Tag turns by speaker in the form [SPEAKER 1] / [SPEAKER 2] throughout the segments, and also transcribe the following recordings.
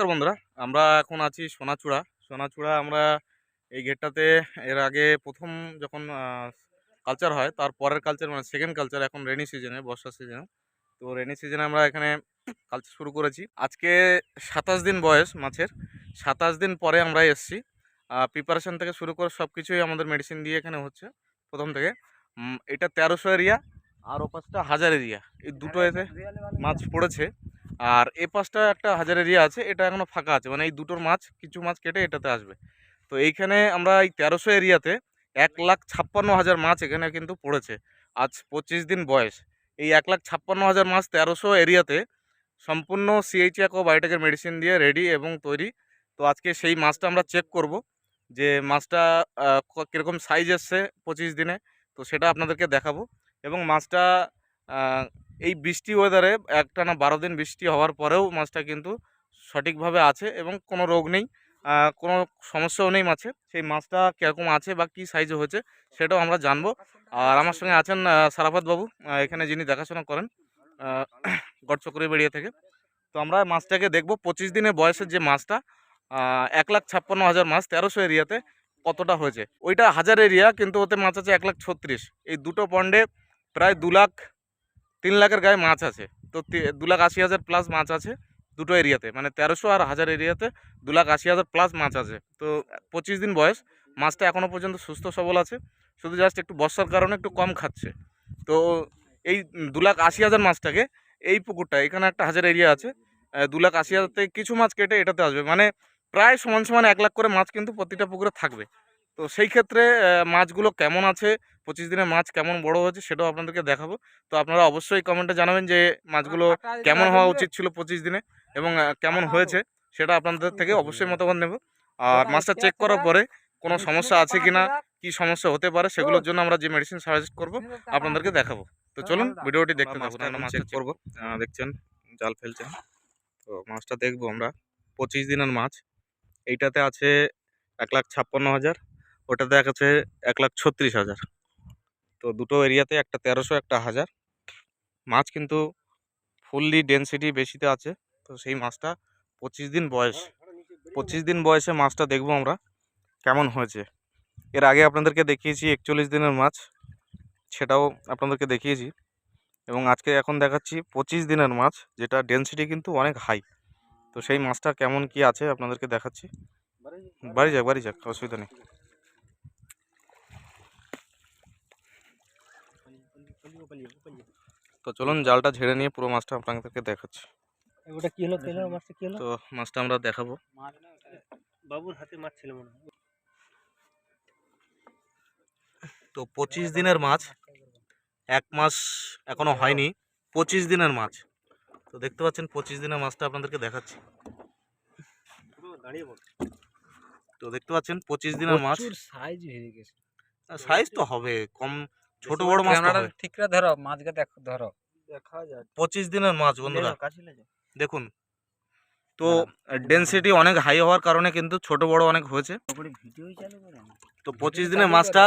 [SPEAKER 1] নমস্কার বন্ধুরা, আমরা এখন আছি সোনাচূড়া। সোনাচূড়া আমরা এই গেটটাতে এর আগে প্রথম যখন কালচার হয়, তার পরের কালচার মানে সেকেন্ড কালচার এখন রেনি সিজনে বর্ষা সিজনে তো রেনি সিজনে আমরা এখানে কালচার শুরু করেছি। আজকে সাতাশ দিন বয়স মাছের। সাতাশ দিন পরে আমরা এসছি। প্রিপারেশন থেকে শুরু করে সব কিছুই আমাদের মেডিসিন দিয়ে এখানে হচ্ছে, প্রথম থেকে। এটা তেরোশো এরিয়া, আর ও পাশটা হাজার এরিয়া। এই দুটো এতে মাছ পড়েছে। আর এ পাশটা একটা হাজার এরিয়া আছে, এটা এখনও ফাঁকা আছে। মানে এই দুটোর মাছ, কিছু মাছ কেটে এটাতে আসবে। তো এইখানে আমরা এই তেরোশো এরিয়াতে এক লাখ ছাপ্পান্ন হাজার মাছ এখানে কিন্তু পড়েছে। আজ পঁচিশ দিন বয়স। এই এক লাখ ছাপ্পান্ন হাজার মাছ তেরোশো এরিয়াতে সম্পূর্ণ সিএইচএক ও বায়োটেকের মেডিসিন দিয়ে রেডি এবং তৈরি। তো আজকে সেই মাছটা আমরা চেক করব যে মাছটা কীরকম সাইজ এসছে পঁচিশ দিনে। তো সেটা আপনাদেরকে দেখাবো। এবং মাছটা এই বৃষ্টি ওয়েদারে একটানা বারো দিন বৃষ্টি হওয়ার পরেও মাছটা কিন্তু সঠিকভাবে আছে এবং কোনো রোগ নেই কোনো সমস্যাও নেই মাছে। সেই মাছটা কীরকম আছে বা কী সাইজে হয়েছে সেটাও আমরা জানব। আর আমার সঙ্গে আছেন সারাফাত বাবু এখানে যিনি দেখাশোনা করেন গড়চকরি বেরিয়ে থেকে। তো আমরা মাছটাকে দেখব, পঁচিশ দিনের বয়সের যে মাছটা এক লাখ ছাপ্পান্ন হাজার মাছ তেরোশো এরিয়াতে কতটা হয়েছে? ওইটা হাজার এরিয়া, কিন্তু ওতে মাছ আছে এক লাখ ছত্রিশ। এই দুটো পন্ডে প্রায় দু লাখ তিন লাখের গায়ে মাছ আছে। তো দু লাখ আশি হাজার প্লাস মাছ আছে দুটো এরিয়াতে। মানে তেরোশো আর হাজার এরিয়াতে দু লাখ আশি হাজার প্লাস মাছ আছে। তো পঁচিশ দিন বয়স, মাছটা এখনও পর্যন্ত সুস্থ সবল আছে। শুধু জাস্ট একটু বর্ষার কারণে একটু কম খাচ্ছে। তো এই দু লাখ আশি হাজার মাছটাকে এই পুকুরটা, এখানে একটা হাজার এরিয়া আছে দু লাখ আশি হাজার থেকে কিছু মাছ কেটে এটাতে আসবে। মানে প্রায় সমান সমান এক লাখ করে মাছ কিন্তু প্রতিটা পুকুরে থাকবে। তো সেই ক্ষেত্রে মাছগুলো কেমন আছে? পঁচিশ দিনের মাছ কেমন বড় হয়েছে সেটাও আপনাদেরকে দেখাবো। তো আপনারা অবশ্যই কমেন্টে জানাবেন যে মাছগুলো কেমন হওয়া উচিত ছিল পঁচিশ দিনে এবং কেমন হয়েছে সেটা আপনাদের থেকে অবশ্যই মতামত নেব। আর মাছটা চেক করার পরে কোনো সমস্যা আছে কিনা কি সমস্যা হতে পারে সেগুলোর জন্য আমরা যে মেডিসিন সাজেস্ট করব আপনাদেরকে দেখাবো। তো চলুন ভিডিওটি দেখতে থাকুন আমরা চেক করব। দেখছেন জাল ফেলছেন। তো মাছটা দেখব আমরা। পঁচিশ দিনের মাছ এইটাতে আছে এক লাখ ছাপ্পান্ন হাজার। ওটাতে আছে এক লাখ ছত্রিশ হাজার। তো দুটো এরিয়াতে একটা তেরোশো, একটা হাজার। মাছ কিন্তু ফুললি ডেনসিটি বেশিতে আছে। তো সেই মাছটা পঁচিশ দিন বয়স। পঁচিশ দিন বয়সে মাছটা দেখব আমরা কেমন হয়েছে। এর আগে আপনাদেরকে দেখিয়েছি একচল্লিশ দিনের মাছ। সেটাও আপনাদেরকে দেখিয়েছি। এবং আজকে এখন দেখাচ্ছি পঁচিশ দিনের মাছ, যেটা ডেনসিটি কিন্তু অনেক হাই। তো সেই মাছটা কেমন কি আছে আপনাদেরকে দেখাচ্ছি। বাড়ি যাক বাড়ি যাক, অসুবিধা নেই। তো চলুন জালটা ঝেড়ে নিয়ে পুরো মাছটা আপনাদেরকে দেখাচ্ছি।
[SPEAKER 2] ওটা কি হলো? তেলের মাছটা কি হলো?
[SPEAKER 1] তো মাছটা আমরা দেখাবো।
[SPEAKER 2] বাবুর হাতে মাছ ছিল মনে হয়।
[SPEAKER 1] তো পঁচিশ দিনের মাছ। এক মাস এখনও হয়নি। পঁচিশ দিনের মাছ। তো দেখতে পাচ্ছেন পঁচিশ দিনের মাছটা আপনাদেরকে দেখাচ্ছি। তো দেখতে পাচ্ছেন পঁচিশ দিনের মাছ।
[SPEAKER 2] সাইজ হয়ে গেছে।
[SPEAKER 1] সাইজ তো হবে। কম ছোট বড় মাছ তো
[SPEAKER 3] ক্যামেরাটা
[SPEAKER 1] হবে।
[SPEAKER 3] ঠিক করে ধরো মাছকে দেখো ধরো।
[SPEAKER 2] দেখা যায়
[SPEAKER 1] পঁচিশ দিনের মাছ বন্ধুরা। দেখুন। তো ডেনসিটি অনেক হাই হওয়ার কারণে কিন্তু ছোট বড় অনেক হয়েছে।
[SPEAKER 2] তারপরে ভিডিওই চালু করে।
[SPEAKER 1] তো পঁচিশ দিনের মাছটা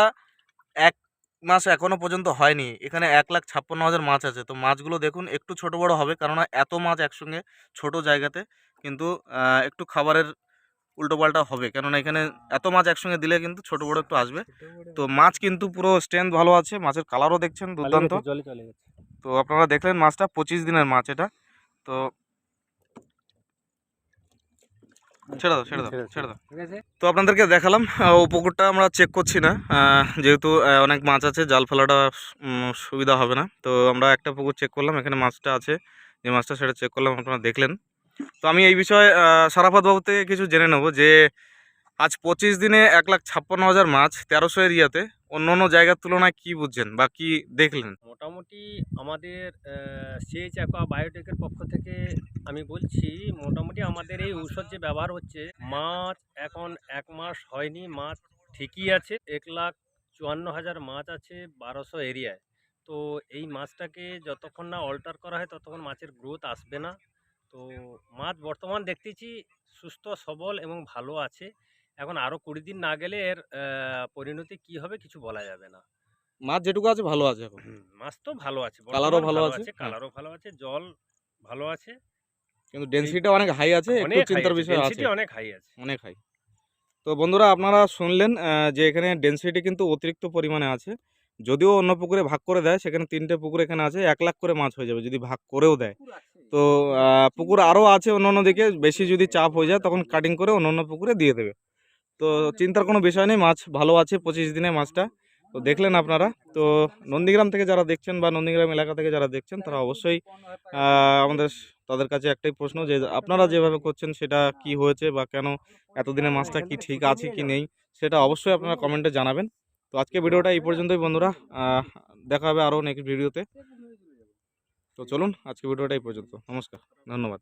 [SPEAKER 1] এক মাস এখনও পর্যন্ত হয়নি। এখানে এক লাখ ছাপ্পান্ন হাজার মাছ আছে। তো মাছগুলো দেখুন একটু ছোট বড় হবে। কেননা এত মাছ একসঙ্গে ছোট জায়গাতে কিন্তু একটু খাবারের উল্টোপাল্টা হবে। কেননা এখানে এত মাছ একসঙ্গে দিলে কিন্তু ছোট বড় একটু আসবে। তো মাছ কিন্তু পুরো স্ট্রেন্থ ভালো আছে মাছের কালারও দেখছেন দুর্দান্ত। তো আপনারা দেখলেন মাছটা পঁচিশ দিনের মাছ এটা। তো ছেড়ে দাও ছেড়ে দাও ছেড়ে দাও। তো আপনাদেরকে দেখালাম ও পুকুরটা আমরা চেক করছি না। যেহেতু অনেক মাছ আছে জাল ফেলাটা সুবিধা হবে না। তো আমরা একটা পুকুর চেক করলাম এখানে মাছটা আছে। যে মাছটা সেটা চেক করলাম আপনারা দেখলেন। তো আমি এই বিষয়ে আহ, সারাফাত বাবু থেকে কিছু জেনে নেব যে আজ পঁচিশ দিনে এক লাখ ছাপ্পান্ন হাজার মাছ তেরোশো এরিয়াতে অন্য অন্য জায়গার তুলনায় কি বুঝছেন বা কি দেখলেন?
[SPEAKER 2] মোটামুটি আমাদের সিএইচ অ্যাকোয়া বায়োটেকের পক্ষ থেকে আমি বলছি মোটামুটি আমাদের এই ঔষধ যে ব্যবহার হচ্ছে মাছ এখন এক মাস হয়নি মাছ ঠিকই আছে। এক লাখ চুয়ান্ন হাজার মাছ আছে বারোশো এরিয়ায়। তো এই মাছটাকে যতক্ষণ না অল্টার করা হয় ততক্ষণ মাছের গ্রোথ আসবে না। তো মাছ বর্তমান দেখতেছি সুস্থ সবল এবং ভালো আছে। এখন আরও কুড়ি দিন না গেলে এর পরিণতি কি হবে কিছু বলা যাবে না।
[SPEAKER 1] মাছ যেটুকু আছে ভালো আছে এখন।
[SPEAKER 2] মাছ তো ভালো আছে
[SPEAKER 1] কালারও ভালো আছে, হ্যাঁ।
[SPEAKER 2] কালারও ভালো আছে জল ভালো আছে।
[SPEAKER 1] কিন্তু ডেন্সিটিটা অনেক হাই আছে একটু চিন্তার বিষয় আছে।
[SPEAKER 2] ডেন্সিটি অনেক হাই আছে।
[SPEAKER 1] অনেক হাই তো বন্ধুরা আপনারা শুনলেন যে এখানে ডেন্সিটি কিন্তু অতিরিক্ত পরিমাণে আছে। যদিও অন্য পুকুরে ভাগ করে দেয় সেখানে তিনটে পুকুর এখানে আছে এক লাখ করে মাছ হয়ে যাবে যদি ভাগ করেও দেয়। তো পুকুর আরও আছে অন্য অন্য দিকে, বেশি যদি চাপ হয়ে যায় তখন কাটিং করে অন্য অন্য পুকুরে দিয়ে দেবে। তো চিন্তার কোনো বিষয় নেই, মাছ ভালো আছে পঁচিশ দিনে মাছটা। তো দেখলেন আপনারা। তো নন্দীগ্রাম থেকে যারা দেখছেন বা নন্দীগ্রাম এলাকা থেকে যারা দেখছেন, তারা অবশ্যই আমাদের তাদের কাছে একটাই প্রশ্ন যে, আপনারা যেভাবে করছেন সেটা কি হয়েছে বা কেন এতদিনে মাছটা কি ঠিক আছে কি নেই, সেটা অবশ্যই আপনারা কমেন্টে জানাবেন। তো আজকে ভিডিওটা এই পর্যন্তই বন্ধুরা। দেখা হবে আরও নেক্সট ভিডিওতে তো চলুন আজকে ভিডিওটা এই পর্যন্ত। নমস্কার ধন্যবাদ।